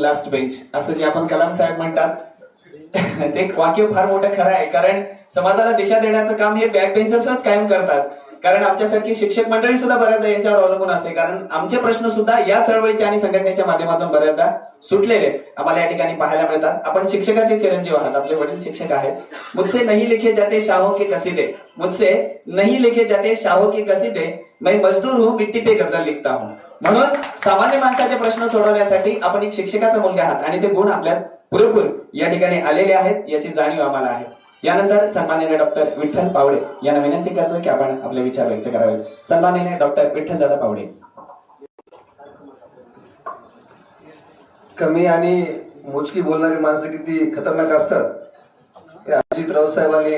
Last bench असं जे आपण कलाम साहेब म्हणतात ते वाक्य फार मोठं खरं आहे. कारण समाजाला दिशा देण्याचं काम हे बॅक बेंचर्सच कायम करतात. कारण आमच्यासारखी शिक्षक मंडळी सुद्धा बऱ्याचदा यांच्यावर अवलंबून असते. कारण आमचे प्रश्न सुद्धा या चळवळीच्या आणि संघटनेच्या माध्यमातून बऱ्याचदा सुटलेले आम्हाला या ठिकाणी पाहायला मिळतात. आपण शिक्षकाचे चिरंजीव आहात. आपले वडील शिक्षक आहेत. मुझसे नहीं लिखे जाते शाहो के कसीदे. मुझसे नहीं लिखे जाते शाहो के कसीदे. मैं मजदूर हूँ मिट्टी पे गजल लिखता हूँ. म्हणून सामान्य माणसाचे प्रश्न सोडवण्यासाठी आपण एक शिक्षकाचा मुलगा आहात आणि ते गुण आपल्यात पुरेपूर या ठिकाणी आलेले आहेत याची जाणीव आम्हाला आहे. यानंतर सन्माननीय डॉक्टर विठ्ठल पावडे यांना विनंती करतोय की आपण आपले विचार व्यक्त करावे सन्माननीय डॉक्टर विठ्ठल दादा पावडे. कमी आणि मोजकी बोलणारी माणसं किती खतरनाक असतात हे अजित राऊत साहेबांनी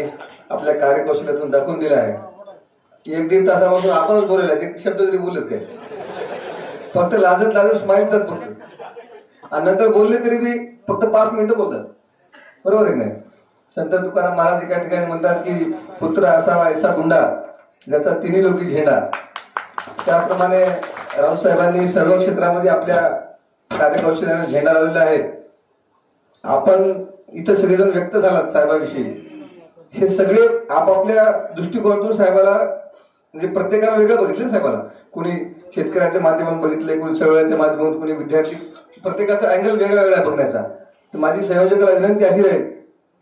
आपल्या कार्यकौशल्यातून दाखवून दिलं आहे. एक दीड तासापासून आपणच बोललेला किती शब्द तरी बोलत काय? फक्त लाजत लाजत स्माईल तर फक्त आणि नंतर बोलले तरी बी फक्त पाच मिनिटं बोलतात. बरोबर आहे नाही? संत तुकाराम महाराज एका ठिकाणी म्हणतात की पुत्र असावा ऐसा गुंडा ज्याचा तिन्ही लोकी झेंडा. त्याप्रमाणे राऊत साहेबांनी सर्व क्षेत्रामध्ये आपल्या कार्यकौशल्याने झेंडा लावलेला आहे. आपण इथं सगळेजण व्यक्त झालात साहेबाविषयी. हे सगळे आपापल्या दृष्टिकोनातून साहेबाला म्हणजे प्रत्येकानं वेगळं बघितलं साहेबाला. कोणी शेतकऱ्याच्या माध्यमातून बघितलंय कोणी चळवळ्याच्या माध्यमातून कोणी विद्यार्थी प्रत्येकाचा अँगल वेगळा वेगळा बघण्याचा. तर माझी संयोजकाला विनंती अशी राहील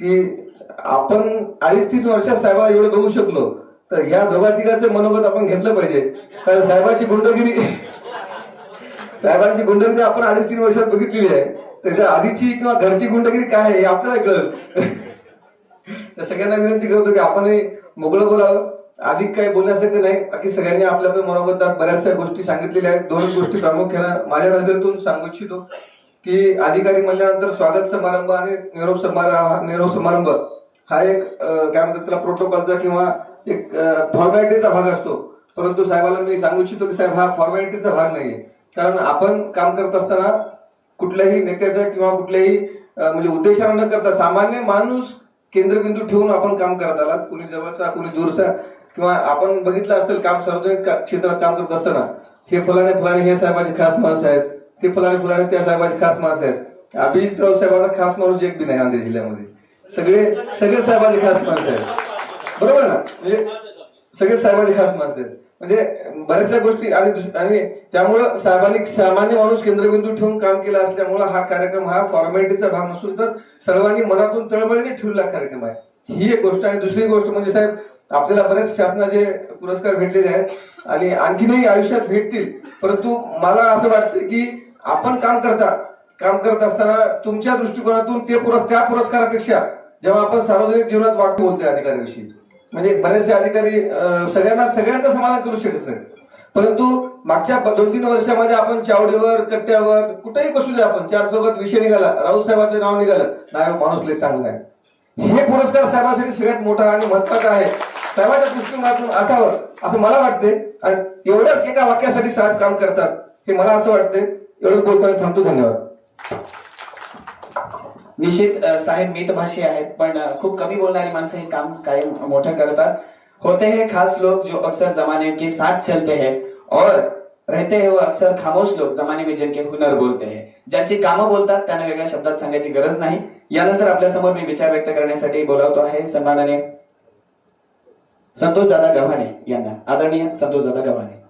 की आपण अडीच तीस वर्षात साहेबाला एवढं बघू शकलो तर या दोघा तिघाचं मनोगत आपण घेतलं पाहिजे. कारण साहेबाची गुंडगिरी साहेबांची गुंडगिरी आपण अडीच तीन वर्षात बघितलेली आहे. त्याच्या आधीची किंवा घरची गुंडगिरी काय आहे हे आपल्याला कळलं. तर सगळ्यांना विनंती करतो की आपणही मोकळं बोलावं. अधिक काही बोलण्यासारखं नाही. बाकी सगळ्यांनी आपल्या आपल्या मनोगतात बऱ्याचशा गोष्टी सांगितलेल्या आहेत. दोन गोष्टी प्रामुख्यानं माझ्या नजरेतून सांगू इच्छितो की अधिकारी म्हणल्यानंतर स्वागत समारंभ आणि निरोप समारंभ निरोप समारंभ हा एक काय म्हणतात त्याला प्रोटोकॉलचा किंवा एक फॉर्मॅलिटीचा भाग असतो. परंतु साहेबाला मी सांगू इच्छितो की साहेब हा फॉर्मॅलिटीचा भाग नाहीये. कारण आपण काम करत असताना कुठल्याही नेत्याच्या किंवा कुठल्याही म्हणजे उद्देशानं न करता सामान्य माणूस केंद्रबिंदू ठेवून आपण काम करत आला कुणी जवळचा कुणी दूरचा. किंवा आपण बघितलं असेल काम सार्वजनिक क्षेत्रात काम करत असताना हे फलाने फुलाने हे साहेबाचे खास माणसं आहेत ते फलाने फुलाने त्या साहेबाचे खास माणसं आहेत. अभिजित राऊत खास माणूस एक बी नाही नांदेड जिल्ह्यामध्ये. सगळे सगळे साहेबाचे खास माणसं आहेत. बरोबर ना? म्हणजे सगळे साहेबांची खास माणसं आहेत. म्हणजे बऱ्याचशा गोष्टी आणि आणि त्यामुळं साहेबांनी सामान्य माणूस केंद्रबिंदू ठेवून काम केलं असल्यामुळं हा कार्यक्रम हा फॉर्मॅलिटीचा भाग नसून तर सर्वांनी मनातून तळमळीने ठेवलेला कार्यक्रम आहे. ही एक गोष्ट आणि दुसरी गोष्ट म्हणजे साहेब आपल्याला बरेच शासनाचे पुरस्कार भेटलेले आहेत आणि आणखीनही आयुष्यात भेटतील. परंतु मला असं वाटतं की आपण काम करता काम करत असताना तुमच्या दृष्टिकोनातून ते पुरस्कार त्या पुरस्कारापेक्षा जेव्हा आपण सार्वजनिक जीवनात वाक्य बोलतोय अधिकाऱ्यांविषयी म्हणजे बरेचसे अधिकारी सगळ्यांना सगळ्यांचं समाधान करू शकत नाही परंतु मागच्या दोन तीन वर्षामध्ये आपण चावडीवर कट्ट्यावर कुठेही बसू द्या आपण चार विषय निघाला राऊत साहेबांचं नाव निघालं. नाही हो, माणूस लय चांगला आहे. हे पुरस्कार साहेबांसाठी सगळ्यात मोठा आणि महत्त्वाचा आहे. साहेबांच्या दृष्टिकोनातून असावं असं मला वाटते आणि एवढ्याच एका वाक्यासाठी साहेब काम करतात हे मला असं वाटते एवढं बोलताना थांबतो धन्यवाद. निश्चित साहेब मितभाषी आहेत पण खूप कमी बोलणारी माणसं हे काम कायम मोठं करतात. होते हैं खास लोग जो अक्सर जमाने के साथ चलते हैं और रहते हैं वो अक्सर खामोश लोग जमाने में जिनके हुनर बोलते हैं. ज्यांची कामं बोलतात त्यांना वेगळ्या शब्दात सांगायची गरज नाही. यानंतर आपल्यासमोर मी विचार व्यक्त करण्यासाठी बोलावतो आहे सन्मानाने संतोष दादा गव्हाणे यांना. आदरणीय संतोष दादा गव्हाणे.